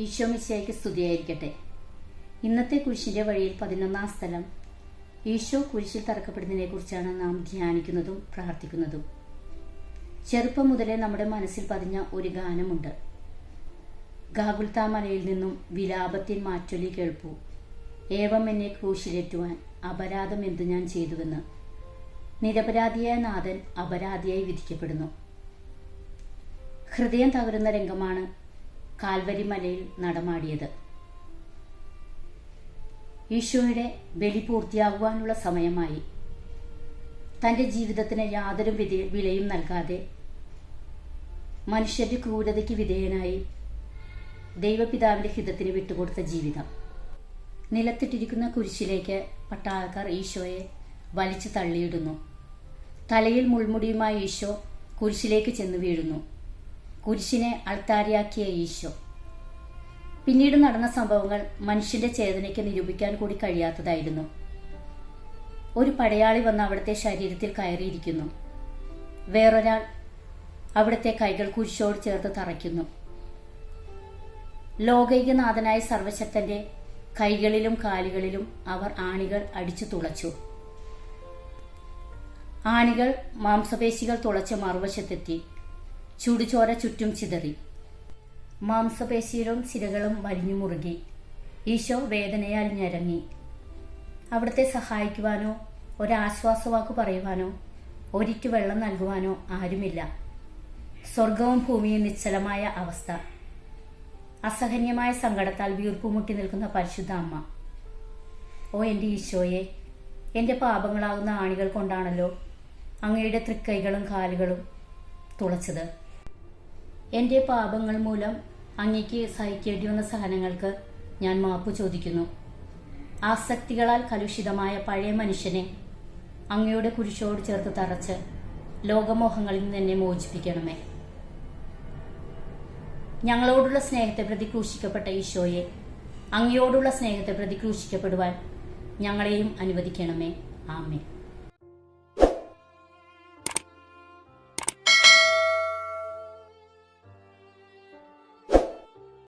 ഈശോമിശയ്ക്ക് സ്തുതിയായിരിക്കട്ടെ. ഇന്നത്തെ കുരിശിന്റെ വഴിയിൽ പതിനൊന്നാം സ്ഥലം. ഈശോ കുരിശിൽ തറക്കപ്പെടുന്നതിനെ കുറിച്ചാണ് നാം ധ്യാനിക്കുന്നതും പ്രാർത്ഥിക്കുന്നതും. ചെറുപ്പം മുതലേ നമ്മുടെ മനസ്സിൽ പതിഞ്ഞ ഒരു ഗാനമുണ്ട്. ഗാഗുൽത്താ മലയിൽ നിന്നും വിലാപത്തിൻ മാറ്റൊലി കേൾപ്പു. ഏവം എന്നെ ക്രൂശിലേറ്റുവാൻ അപരാധം എന്തു ഞാൻ ചെയ്തുവെന്ന്. നിരപരാധിയായ നാഥൻ അപരാധിയായി വിധിക്കപ്പെടുന്നു. ഹൃദയം തകരുന്ന രംഗമാണ് കാൽവരി മലയിൽ നടമാടിയത്. ഈശോയുടെ ബലി പൂർത്തിയാകുവാനുള്ള സമയമായി. തന്റെ ജീവിതത്തിന് യാതൊരു വിലയും നൽകാതെ മനുഷ്യന്റെ ക്രൂരതയ്ക്ക് വിധേയനായി ദൈവപിതാവിന്റെ ഹിതത്തിന് വിട്ടുകൊടുത്ത ജീവിതം. നിലത്തിട്ടിരിക്കുന്ന കുരിശിലേക്ക് പട്ടാളക്കാർ ഈശോയെ വലിച്ചു തള്ളിയിടുന്നു. തലയിൽ മുൾമുടിയുമായി ഈശോ കുരിശിലേക്ക് ചെന്ന് വീഴുന്നു. കുരിശിനെ അൾത്താരിയാക്കിയ ഈശോ. പിന്നീട് നടന്ന സംഭവങ്ങൾ മനുഷ്യന്റെ ചേതനയ്ക്ക് നിരൂപിക്കാൻ കൂടി കഴിയാത്തതായിരുന്നു. ഒരു പടയാളി വന്ന് അവിടുത്തെ ശരീരത്തിൽ കയറിയിരിക്കുന്നു. വേറൊരാൾ അവിടുത്തെ കൈകൾ കുരിശോട് ചേർത്ത് തറയ്ക്കുന്നു. ലോകൈകനാഥനായ സർവശക്തന്റെ കൈകളിലും കാലുകളിലും അവർ ആണികൾ അടിച്ചു തുളച്ചു. ആണികൾ മാംസപേശികൾ തുളച്ച് മറുവശത്തെത്തി. ചുടുചോര ചുറ്റും ചിതറി. മാംസപേശികളും സിരകളും വലിഞ്ഞു മുറുകി. ഈശോ വേദനയാൽ ഞരങ്ങി. അവിടുത്തെ സഹായിക്കുവാനോ ഒരാശ്വാസവാക്ക് പറയുവാനോ ഒരിറ്റു വെള്ളം നൽകുവാനോ ആരുമില്ല. സ്വർഗവും ഭൂമിയും നിശ്ചലമായ അവസ്ഥ. അസഹനീയമായ സങ്കടത്താൽ വീർപ്പുമുട്ടി നിൽക്കുന്ന പരിശുദ്ധ അമ്മ. ഓ എന്റെ ഈശോയെ എന്റെ പാപങ്ങളാകുന്ന ആണികൾ കൊണ്ടാണല്ലോ അങ്ങയുടെ തൃക്കൈകളും കാലുകളും തുളച്ചത്. എന്റെ പാപങ്ങൾ മൂലം അങ്ങയ്ക്ക് സഹിക്കേണ്ടി വന്ന സഹനങ്ങൾക്ക് ഞാൻ മാപ്പ് ചോദിക്കുന്നു. ആസക്തികളാൽ കലുഷിതമായ പഴയ മനുഷ്യനെ അങ്ങയുടെ കുരിശോട് ചേർത്ത് തറച്ച് ലോകമോഹങ്ങളിൽ നിന്ന് എന്നെ മോചിപ്പിക്കണമേ. ഞങ്ങളോടുള്ള സ്നേഹത്തെ പ്രതി ക്രൂശിക്കപ്പെട്ട ഈശോയെ അങ്ങയോടുള്ള സ്നേഹത്തെ പ്രതി ക്രൂശിക്കപ്പെടുവാൻ ഞങ്ങളെയും അനുവദിക്കണമേ. ആമേ